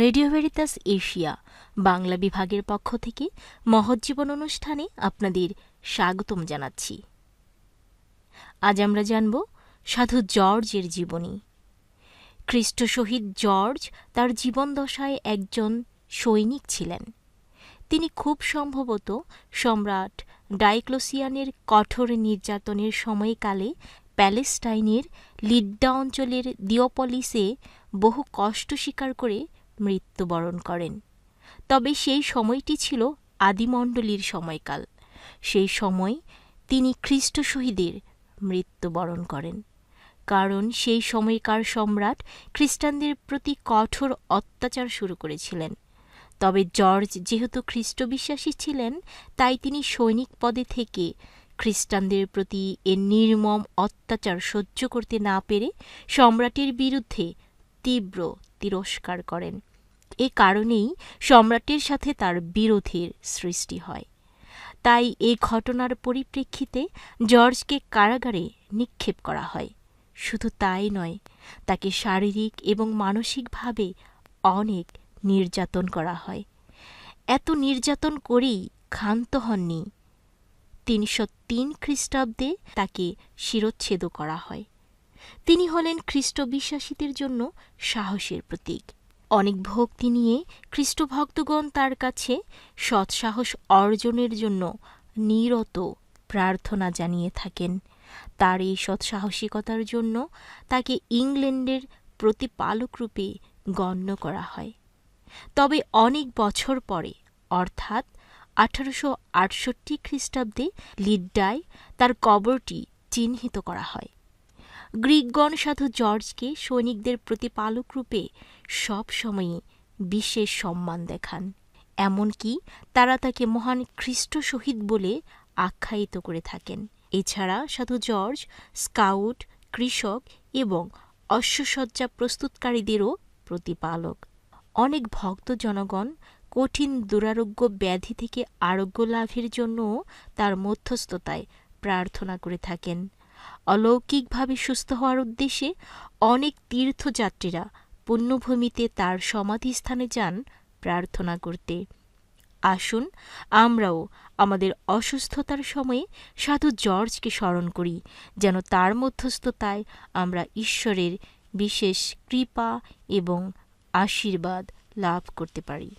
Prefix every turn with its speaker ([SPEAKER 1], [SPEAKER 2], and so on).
[SPEAKER 1] Radio Veritas Asia, Bangla বিভাগের পক্ষ থেকে মহজ্জীবন অনুষ্ঠানে আপনাদের স্বাগতম জানাচ্ছি। আজ আমরা জানব সাধু জর্জের জীবনী। খ্রিস্ট শহীদ জর্জ তার জীবনদশায় একজন সৈনিক ছিলেন। তিনি খুব সম্ভবত সম্রাট ডাইক্লোসিয়ানের কঠোর নির্যাতনের সময়কালে প্যালেস্টাইনের লিড্ডা অঞ্চলের দিওপলিসে বহু কষ্ট স্বীকার করে মৃত্যুবরণ করেন। তবে সেই সময়টি ছিল আদিমণ্ডলীর সময়কাল। সেই সময় তিনি খ্রিস্ট শহীদের মৃত্যুবরণ করেন। কারণ সেই সময়কার সম্রাট খ্রিস্টানদের প্রতি কঠোর অত্যাচার শুরু করেছিলেন। তবে জর্জ যেহেতু খ্রিস্ট বিশ্বাসী ছিলেন, তাই তিনি সৈনিক পদে থেকে খ্রিস্টানদের প্রতি এ নির্মম অত্যাচার সহ্য করতে না পেরে সম্রাটের বিরুদ্ধে তীব্র তিরস্কার করেন। এ কারণেই সম্রাটের সাথে তার বিরোধের সৃষ্টি হয়। তাই এই ঘটনার পরিপ্রেক্ষিতে জর্জকে কারাগারে নিক্ষেপ করা হয়। শুধু তাই নয়, তাকে শারীরিক এবং মানসিকভাবে অনেক নির্যাতন করা হয়। এত নির্যাতন করেই ক্ষান্ত হননি। তিনশো তিন খ্রিস্টাব্দে তাকে শিরচ্ছেদ করা হয়। তিনি হলেন খ্রিস্ট বিশ্বাসীদের জন্য সাহসের প্রতীক। অনেক ভক্তি নিয়ে খ্রিস্টভক্তগণ তার কাছে সৎসাহস অর্জনের জন্য নিরত প্রার্থনা জানিয়ে থাকেন। তার এই সৎসাহসিকতার জন্য তাকে ইংল্যান্ডের প্রতিপালক রূপে গণ্য করা হয়। তবে অনেক বছর পরে, অর্থাৎ আঠারোশো আটষট্টি খ্রিস্টাব্দে লিড্ডায় তার কবরটি চিহ্নিত করা হয়। গ্রিকগণ সাধু জর্জকে সৈনিকদের প্রতিপালক রূপে সবসময়ই বিশেষ সম্মান দেখান। এমনকি তারা তাকে মহান খ্রিস্ট শহীদ বলে আখ্যায়িত করে থাকেন। এছাড়া সাধু জর্জ, স্কাউট, কৃষক এবং অশ্বসজ্জা প্রস্তুতকারীদেরও প্রতিপালক। অনেক ভক্ত জনগণ কঠিন দুরারোগ্য ব্যাধি থেকে আরোগ্য লাভের জন্যও তার মধ্যস্থতায় প্রার্থনা করে থাকেন। অলৌকিকভাবে সুস্থ হওয়ার উদ্দেশ্যে অনেক তীর্থযাত্রীরা পুণ্যভূমিতে তার সমাধিস্থানে যান প্রার্থনা করতে। আসুন আমরাও আমাদের অসুস্থতার সময়ে সাধু জর্জকে স্মরণ করি, যেন তার মধ্যস্থতায় আমরা ঈশ্বরের বিশেষ কৃপা এবং আশীর্বাদ লাভ করতে পারি।